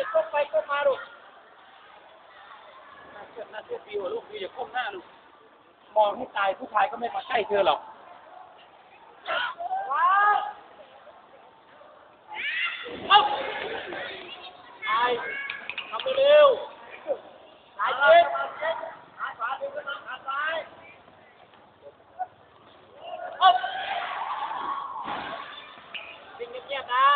อย่าก้มไปก้มมาลูกน่าเชื่อน่าเชื่อฟิวลูกฟิวอย่าก้มหน้าลูก มองให้ตายผู้ชายก็ไม่มาใกล้เธอหรอกเอาตายทำเร็วตายเจ็บขาขวาดึงขึ้นมาขาซ้ายเอาสิ่งเงียบๆนะ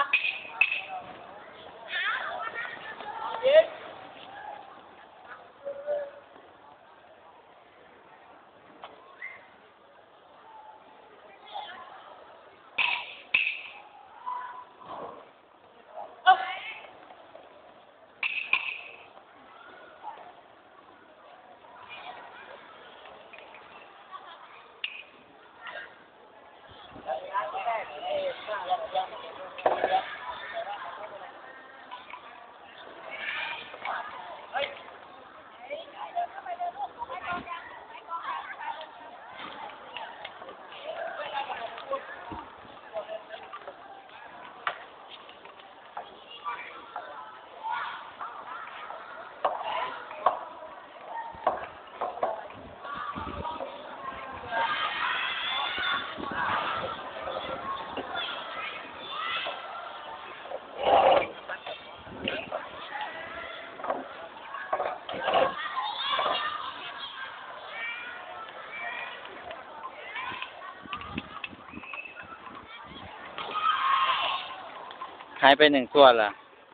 ายไปหนึ่งตัวเหรอ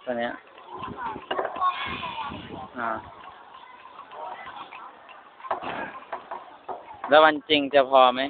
ตัวเนี้ยอ่า แล้ววันจริงจะพอไหม